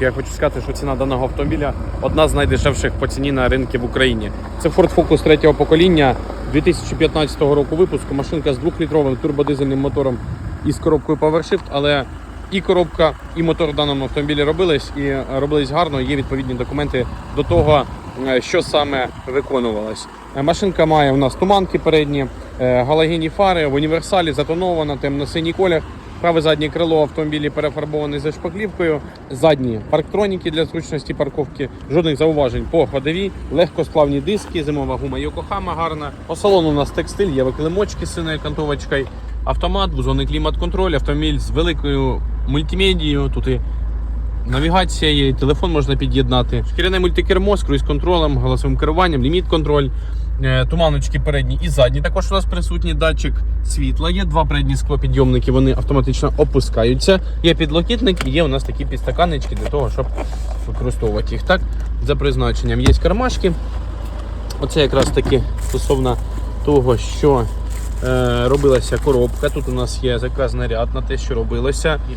Я хочу сказати, що ціна даного автомобіля одна з найдешевших по ціні на ринку в Україні. Це Ford Focus третього покоління 2015 року випуску. Машинка з 2-літровим турбодизельним мотором і з коробкою PowerShift, але і коробка, і мотор в даному автомобілі робились і робились гарно. Є відповідні документи до того, е, що саме виконувалось. Е, Машинка має у нас туманки передні, е, галогенні фари, в універсалі затонована, темно-синій колір. Праве заднє крило автомобілі перефарбоване за шпаклівкою. Задні парктроніки для зручності парковки. Жодних зауважень по ходовій, легкосплавні диски, зимова гума Йокохама гарна. По салону у нас текстиль, є виклимочки з синою кантовочкою, автомат, бузонний клімат-контроль, автомобіль з великою мультимедією. Тут і навігація є, телефон можна під'єднати. Шкіряне мультикермо з круїз-контролем, голосовим керуванням, ліміт-контроль. Е, Туманочки передні і задні. Також у нас присутній датчик світла. Є два передні склопідйомники, вони автоматично опускаються. Є підлокітник і є у нас такі підстаканнички для того, щоб використовувати їх. Так, за призначенням є кармашки. Оце якраз таки стосовно того, що робилася коробка. Тут у нас є якраз наряд на те, що робилося. І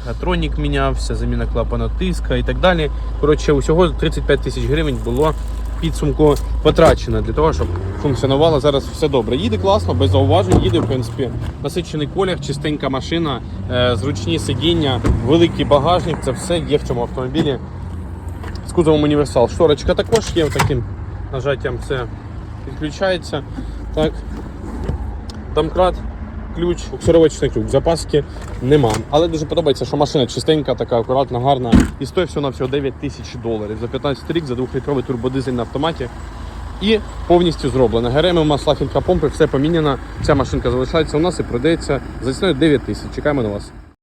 мінявся, заміна клапана тиска і так далі. Коротше, усього 35 тисяч гривень було підсумку потрачено для того, щоб функціонувало зараз все добре. Їде класно, без зауважень, їде, в принципі, насичений колір, чистенька машина, е, зручні сидіння, великий багажник. Це все є в цьому автомобілі з кузовом універсал. Шторочка також є таким нажаттям все підключається. Так. Домкрат, ключ, буксировочний ключ, запаски нема. Але дуже подобається, що машина чистенька, така акуратна, гарна. І стоїть всього на всього 9 тисяч доларів. За 15 рік, за 2-літровий турбодизель на автоматі. І повністю зроблена. ГРМ, масла, фільтра помпи, все поміняно. Ця машинка залишається у нас і продається за ціною 9 тисяч. Чекаємо на вас.